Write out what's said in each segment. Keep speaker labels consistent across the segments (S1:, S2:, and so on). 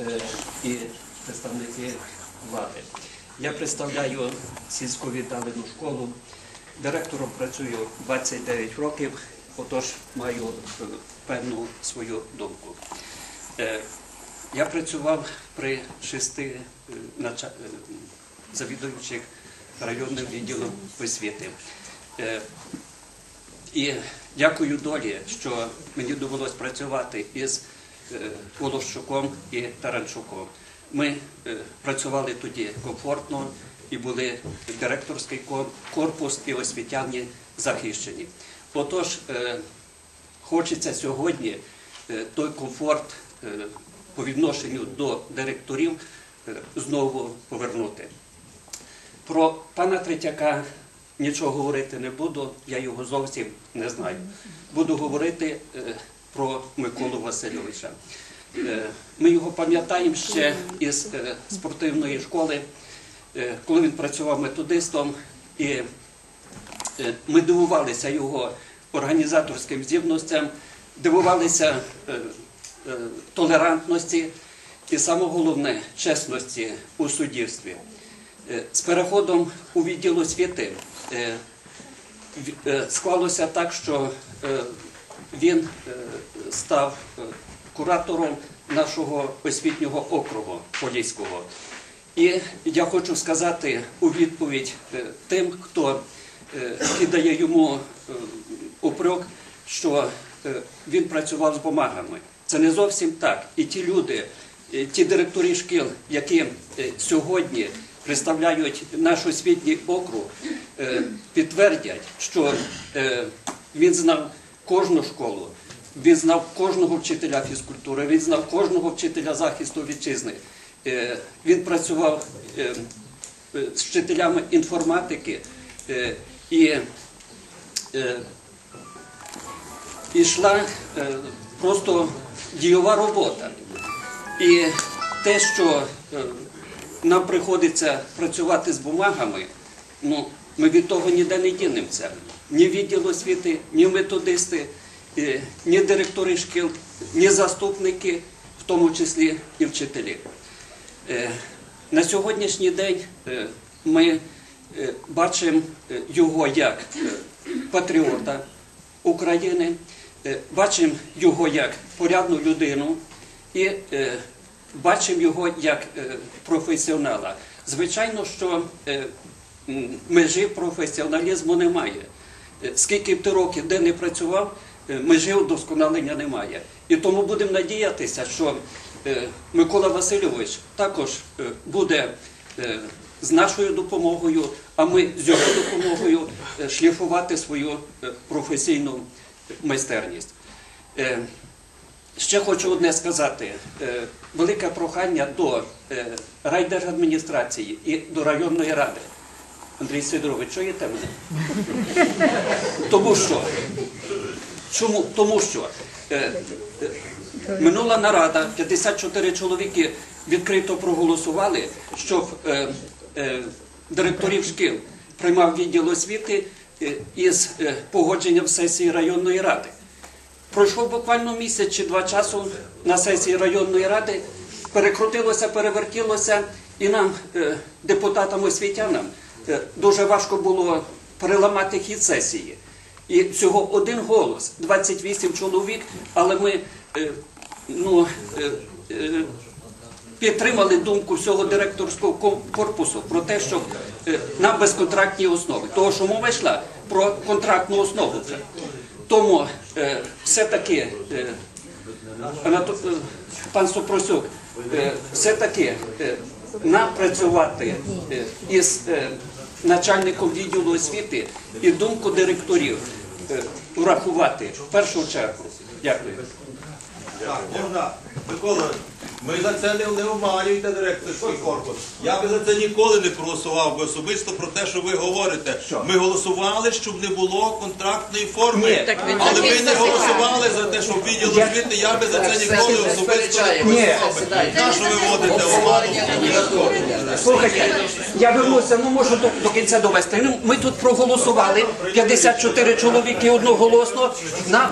S1: е, і представники влади. Я представляю сільську віддалену школу. Директором працюю 29 років, отож маю е, певну свою думку. Е, Я працював при шести завідуючих районним відділом освіти. І дякую долі, що мені довелось працювати із е, Волощуком і Таранчуком. Ми е, працювали тоді комфортно і були директорський корпус і освітяні захищені. Отож, е, хочеться сьогодні е, той комфорт е, по відношенню до директорів е, знову повернути. Про пана Третяка нічого говорити не буду, я його зовсім не знаю. Буду говорити е, про Миколу Васильовича. Е, Ми його пам'ятаємо ще із е, спортивної школи, е, коли він працював методистом, і ми дивувалися його організаторським здібностям, дивувалися толерантності і саме головне чесності у суддівстві. З переходом у відділ освіти склалося так, що він е, став е, куратором нашого освітнього округу Поліського. І я хочу сказати у відповідь е, тим, хто кидає йому упрек, що він працював з бумагами. Це не зовсім так. І ті люди, ті директори шкіл, які сьогодні представляють наш освітній округ, підтвердять, що він знав кожну школу, він знав кожного вчителя фізкультури, він знав кожного вчителя захисту вітчизни. Е, Він працював е, е, з вчителями інформатики і йшла просто дієва робота. І те, що нам приходиться працювати з бумагами, ну, ми від того ніде не дінемося. Ні відділ освіти, ні методисти, е, ні директори шкіл, ні заступники, в тому числі і вчителі. Е, На сьогоднішній день е, ми бачимо його як патріота України, бачимо його як порядну людину і бачимо його як професіонала. Звичайно, що межі професіоналізму немає. Е, Скільки б ти років де не працював, е, межі удосконалення немає. І тому будемо надіятися, що е, Микола Васильович також буде з нашою допомогою, а ми з його допомогою шліфувати свою професійну майстерність. Ще хочу одне сказати. Велике прохання до райдержадміністрації і до районної ради. Андрій Сидорович, чуєте мене? Тому що, чому? Тому що е, е, минула нарада, 54 чоловіки відкрито проголосували, щоб е, директорів шкіл приймав відділ освіти із погодженням сесії районної ради. Пройшов буквально місяць чи два часу на сесії районної ради, перекрутилося, перевертілося, і нам, депутатам освітянам, дуже важко було переламати хід сесії. І всього один голос, 28 чоловік, але ми е, ну, е, е, підтримали думку всього директорського корпусу про те, що е, на безконтрактній основі. Того, що мова йшла про контрактну основу. Тому е, все-таки, е, е, пан Сопросюк, е, все-таки е, нам працювати е, із е, начальником відділу освіти і думку директорів е, врахувати в першу чергу. Дякую.
S2: Так, можна, Микола, ми за це не, не обманюйте директорський корпус. Я би за це ніколи не проголосував би особисто про те, що ви говорите. Ми голосували, щоб не було контрактної форми.
S1: Ні.
S3: Так він
S2: Але
S3: такий
S2: ми не голосували за те, щоб відділ освіти, я би за це ніколи особисто не голосував. би. На що ви водите оману?
S1: Слухайте, я вернуся, ну можу до, до кінця довести. Ну, ми тут проголосували 54 чоловіки одноголосно на,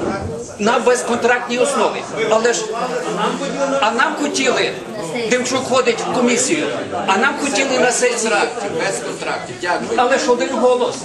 S1: на безконтрактній основі. Але ж а нам хотіли. Хотіли, Демчук ходить в комісію, а нам хотіли на сесії.
S3: Без контрактів. Дякую.
S1: Але ж один голос.